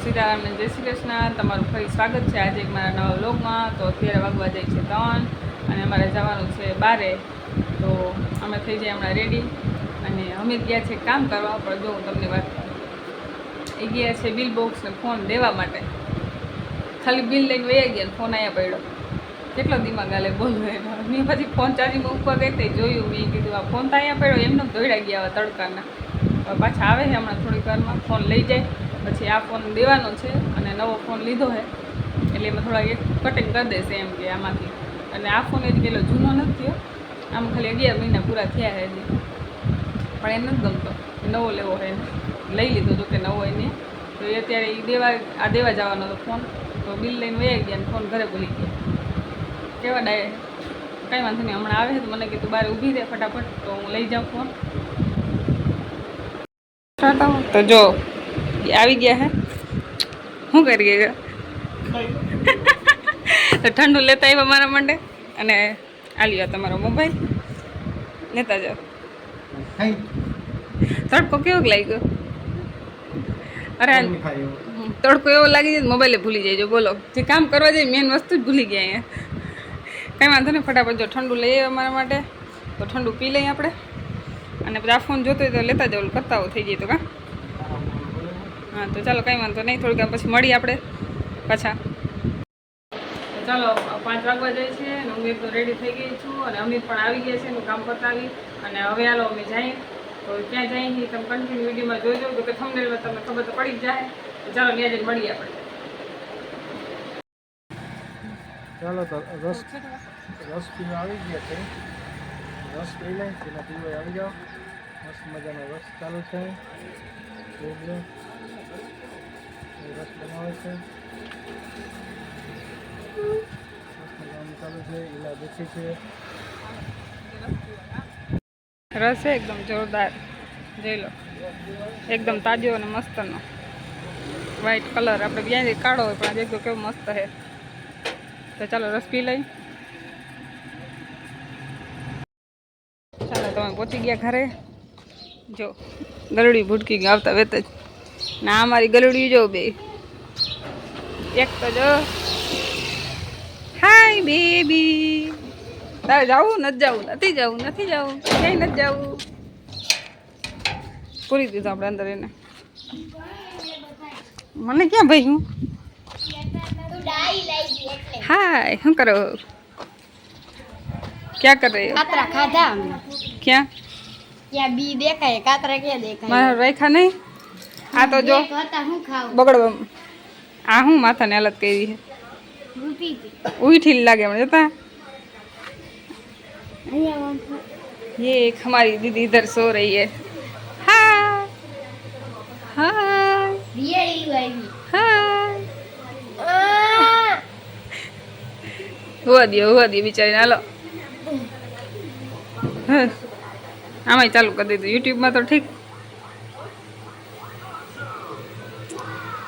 સીતારામને જય શ્રી કૃષ્ણ. તમારું ફરી સ્વાગત છે આજે મારા નવા વ્લોગમાં. તો અત્યારે વાગવા જાય છે ત્રણ અને અમારે જવાનું છે બારે. તો અમે થઈ જઈએ હમણાં રેડી અને અમે ગયા છે કામ કરવા, પણ જો હું તમને વાત. એ ગયા છે બિલ બોક્સને ફોન દેવા માટે. ખાલી બિલ લઈને વયા ગયા ફોન અહીંયા પડ્યો. કેટલો દિમાગ હાલે બોલો એનો. મેં પછી ફોન ચાર્જિંગ મૂકવા ગઈ તે જોયું. મેં કીધું, આ ફોન તો અહીંયા પડ્યો, એમને દોડ્યા ગયા તડકાના. પાછા આવે છે હમણાં થોડીક વારમાં ફોન લઈ જાય. પછી આ ફોન દેવાનો છે અને નવો ફોન લીધો છે એટલે એમાં થોડા કટિંગ કરી દેશે એમ કે આમાંથી. અને આ ફોન જ પેલો જૂનો નથી થયો આમ ખાલી અગિયાર મહિના પૂરા થયા છે હજી. પણ એ નથી ગમતો. નવો લેવો હોય લઈ લીધો તો કે નવો એને. તો એ અત્યારે એ દેવા, આ દેવા જવાનો હતો ફોન. તો બિલ લઈને વહી ગયા ને ફોન ઘરે ભૂલી ગયા. કેવા ડાય? કંઈ વાંધો નહીં, હમણાં આવે છે તો મને કીધું બહાર ઊભી રહે ફટાફટ. તો હું લઈ જાઉં ફોન. તો જો આવી ગયા હે? શું કરીએ તો ઠંડુ લેતા આવ્યા મારા માટે અને આ લ્યો તમારો મોબાઈલ. લેતા જાઓ. તડકો કેવો લાગ્યો? અરે તડકો એવો લાગી જાય મોબાઈલે ભૂલી જાય બોલો. જે કામ કરવા જાય મેન વસ્તુ જ ભૂલી ગયા અહીંયા. કંઈ વાંધો નહીં ફટાફટ જો ઠંડુ લઈ આવ્યા મારા માટે. તો ઠંડુ પી લઈએ આપણે. અને પછી આ ફોન જોતો હોય તો લેતા જાવ કરતા થઈ જાય તો કા? હા, તો ચાલો, કંઈ વાંધો નહીં. થોડીક પછી મળીએ આપણે પાછા. ચાલો પાંચ વાગવા જાય છે અને હું એક તો રેડી થઈ ગઈ છું અને અમિત પણ આવી ગયા છે એનું કામ પતાવી અને હવે હાલો, અમે જઈએ. તો ક્યાં જઈએ છીએ તમે કન્ટિન્યુ વિડીયોમાં જોજો તો કે થંબનેલમાં તમને ખબર તો પડી જ જાય. ચાલો, ત્યાં જઈને મળીએ આપણે. ચાલો, તો રસ રસ પીવા આવી ગયા છે. રસ પી પીવા આવી જાઓ. મસ્ત મજાનો રસ ચાલુ છે. જોઈ બનાવે છે. રસ એકદમ જોરદાર. જોઈ લો. એકદમ તાજો અને મસ્તનો. વ્હાઈટ કલર આપણે ક્યાંય કાળો હોય, પણ આજે કેવો મસ્ત છે. તો ચાલો, રસ પી લઈ. ચાલો તમે પહોંચી ગયા ઘરે. જો ગરડી ભૂટકી આવતા વેત જ. ના, અમારી ગરડી જો બે. એક તો જો. હાય બેબી તારે જવું? નથી જવું. નથી જવું નથી જવું. ક્યાંય નથી જવું. પૂરી દીધું આપણે અંદર એને. મને ક્યાં ભાઈ હું? હાય શું કરો? ક્યાં કરે? કાતરા ખાધા ક્યાં? ક્યાં બી દેખાય કાતરા ક્યાં દેખાય? મારા રેખા નહીં? આ તો જો. એક હતા હું ખાવ બગડવા આ હું માથાને હાલત કરી છે. ઉઠી લાગે મને, જતા. ये एक हमारी दीदी इधर सो रही है हाय हाय हाय हुआ दियो हुआ दियो बेचारी ना लो આમાં ચાલુ કરી દીધું. યુટ્યુબમાં તો ઠીક.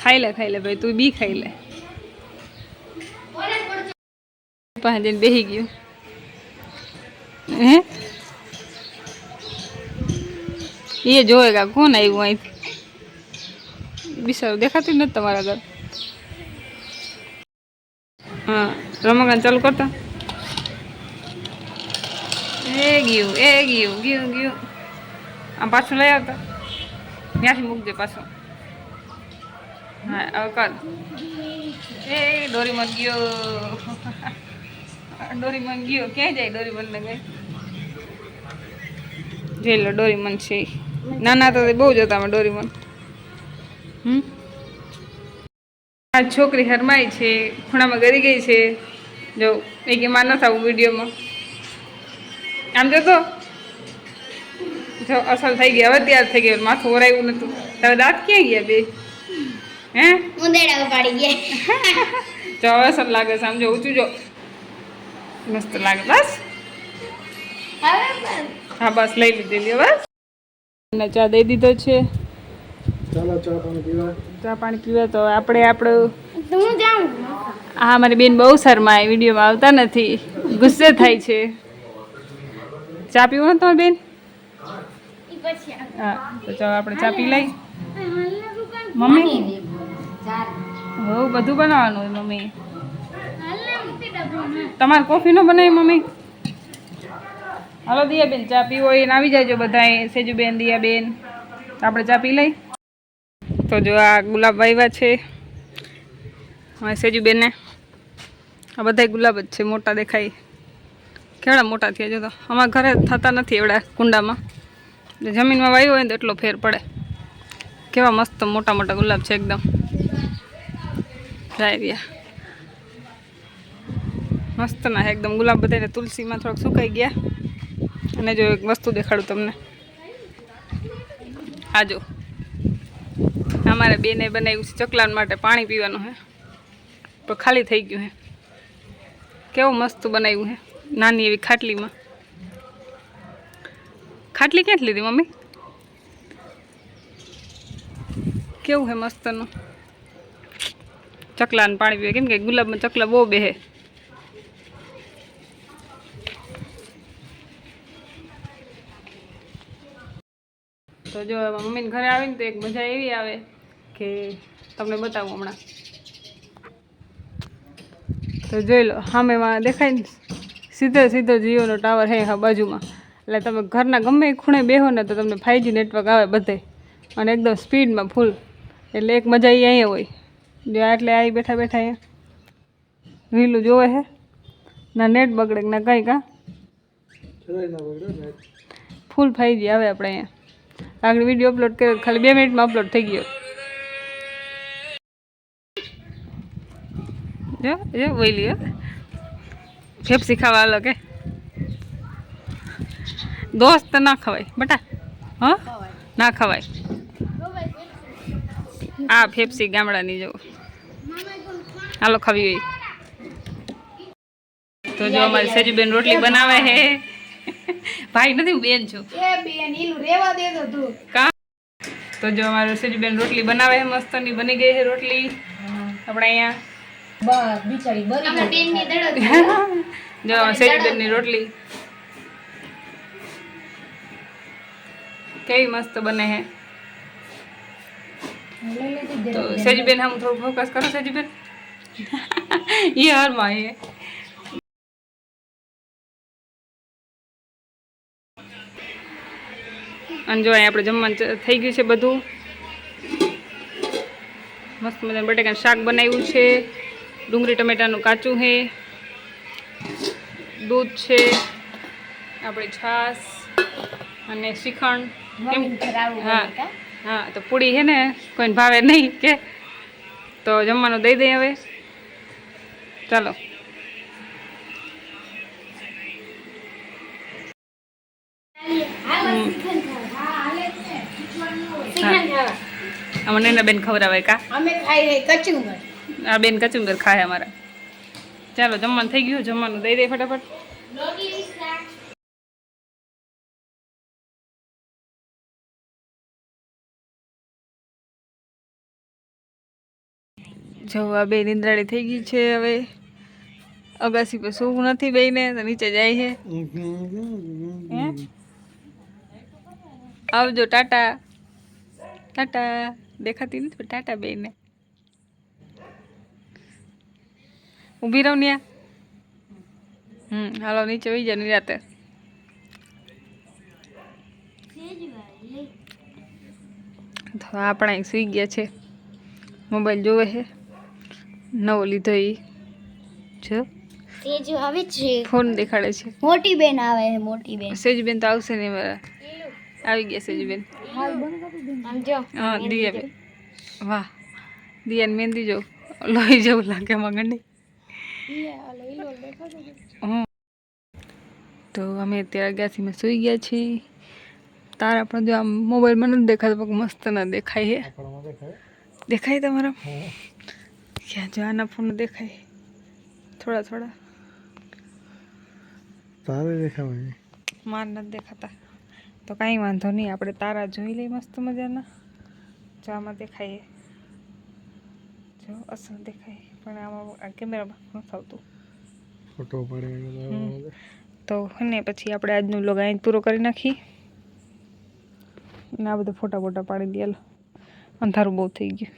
ખાઈ લે ખાઈ લે ભાઈ, તું બી ખાઈ લે. પાસે જઈને બેસી ગયું. હે? એ જોવે કોણ આવ્યું અહીંથી? બિસારું દેખાતું નથી તમારા ઘર. હા, રમકડાં ચાલુ કરતા. એ ગયું એ ગયું ગયું ગયું. આમ પાછું લઈ આવતા. ત્યાંથી મૂકજે પાછું. ડોરીમન ગયો. ગયો. છે. નાના તો બહુ જોતા અમે ડોરીમન હમ? આ છોકરી હરમાઈ છે, ખૂણામાં ગરી ગઈ છે. જો, એ એમાં ન થવું વિડીયોમાં આમ જોતો જો અસલ થઈ ગઈ, હવે તૈયાર થઈ ગયો માથું ઓરાયું નતું. તારા દાંત ક્યાં ગયા બે? હે? ઉંદેડા ઉપાડી ગયા. લાગે છે. આમ જો ઊંચું જો. મસ્ત લાગે. બસ? હા બસ લઈ લીધેલી બસ ચા દઈ દીધો છે. ચાલો ચા પાણી પીવા. ચા પાણી પીવે તો આપણે આપણું હું જાઉં? હા મારી બેન બહુ શરમાય વિડીયોમાં આવતા નથી. ગુસ્સે થાય છે. ચા પીવો ને તમારી બેન? ઈ પછી આવે. હા તો ચાલો આપણે ચા પી લઈ. મમ્મી હો બધું બનાવવાનું હોય મમ્મી. તમારે કોફી નો બનાવી મમ્મી? હાલો દિયા બેન ચા પીવો એને આવી જાયજો બધાએ સેજુ બેન દિયા બેન આપણે ચા પી લઈ. તો જો આ ગુલાબ વાવ્યા છે. હવે સેજુ બેનને આ બધા ગુલાબ જ છે મોટા દેખાય. કેવડા મોટા થયા જો તો. અમારા ઘરે થતા નથી એવડા કુંડામાં. જમીનમાં વાવ્યો હોય ને તો એટલો ફેર પડે. કેવા મસ્ત મોટા મોટા ગુલાબ છે એકદમ. રહ્યા મસ્ત ના એકદમ. ગુલાબ બધાને તુલસીમાં થોડાક સુકાઈ ગયા. અને જો એક વસ્તુ દેખાડું તમને. આ જો. અમારે બેને બનાવ્યું છે ચકલાન માટે પાણી પીવાનું હે. પણ ખાલી થઈ ગયું હે. કેવું મસ્ત બનાવ્યું હે. નાની એવી ખાટલીમાં. ખાટલી ક્યાંથી લીધી, મમ્મી? કેવું હે મસ્તનું? ચકલાને પાણી પીવે કેમ કે ગુલાબમાં ચકલા બહુ બેહે. તો જો મમ્મીને ઘરે આવીને તો એક મજા એવી આવે કે તમને બતાવું હમણાં. તો જોઈ લો સામેમાં દેખાય ને સીધો સીધો જીઓનો ટાવર હે હા બાજુમાં. એટલે તમે ઘરના ગમે ખૂણે બેહો ને તો તમને ફાઈવજી નેટવર્ક આવે બધે. અને એકદમ સ્પીડમાં ફૂલ એટલે એક મજા એ અહીંયા હોય. જો એટલે આવી બેઠા બેઠા એ રીલું જોવે હે? ના નેટ બગડે કે ના કંઈ કા? ફૂલ ફાઈ ફાઈવજી આવે આપણે અહીંયા. આગળ વીડિયો અપલોડ કર્યો ખાલી બે મિનિટમાં અપલોડ થઈ ગયો. જો જો બોલી હો. ફેફસી ખાવા અલગ હે દોસ્ત ના ખવાય, બટા. હા? ના ખવાય. આ ફેફસી ગામડાની જો હાલો ખાવી હોય. તો જો અમારી સેજુબેન રોટલી બનાવે હે ભાઈ નથી હું બેન છું. એ બેન ઈલું રેવા દે તો તું. કા? તો જો અમારું સેજુબેન રોટલી બનાવે હે મસ્તની બની ગઈ હે રોટલી. આપણે અહીંયા. બસ બિચારી બરી અમે બેનની જો રોટલી. કેવી મસ્ત બને હે તો સજીબેન હમ થોડું ફોકસ કરો સેજુબેન હારમાં એ અને જો અહીંયા આપણે જમવાનું થઈ ગયું છે બધું. મસ્ત મજાનું બટેકાનું શાક બનાવ્યું છે. ડુંગળી ટમેટાનું કાચું છે. દૂધ છે. આપણે છાશ અને શ્રીખંડ. કેમ? હા. હા તો પૂરી છે ને? કોઈને ભાવે નહીં કે? તો જમવાનું દઈ દઈએ હવે. ચાલો. અમને એના બેન ખવડાવે કા? અમે ખાઈ રહી કચુંબર. આ બેન કચુંબર ખાય અમારા. ચાલો જમવાનું થઈ ગયું જમવાનું દઈ દે ફટાફટ. જવા બે નિંદ્રાળી થઈ ગઈ છે હવે. અગાસી પર સૂવું નથી બેને તો નીચે જાય છે? આવજો ટાટા. ટાટા. દેખાતી નથી ટાટા બેને ઊભી રહું ન્યા. હમ, હાલો, નીચે વહી જાય નિરાતે તો. આપણે સુઈ ગયા છે. મોબાઈલ જોવે છે. નવો લીધો એ જો. તેજુ આવે છે. ફોન દેખાડે છે. મોટી બેન આવે છે મોટી બેન સેજબેન તો આવશે નહીં મારા આવી ગયા સેજબેન. આમ જો. હા દિયા બેન વાહ. દિયાને મહેંદી જો. લોહી જેવું લાગે હમ. તો અમે અત્યારે અગાસીમાં સૂઈ ગયા છીએ. તારા પણ જો આમ મોબાઈલમાં નથી દેખાતો પણ મસ્ત ના દેખાય હે. દેખાય દેખાય તમારા ક્યાં જો આના ફોન દેખાય. થોડા થોડા. તારે દેખાવા માર નથી દેખાતા. તો કાંઈ વાંધો નહીં આપણે તારા જોઈ લઈએ મસ્ત મજાના. જો આમાં દેખાય. જો અસલ દેખાય પણ આમાં આ કેમેરામાં નથી આવતું ફોટો પડે તો ને પછી આપણે આજનું લોગ અહીં પૂરો કરી નાખીએ અને આ બધા ફોટા ફોટા પાડી દે અંધારું બહુ થઈ ગયું.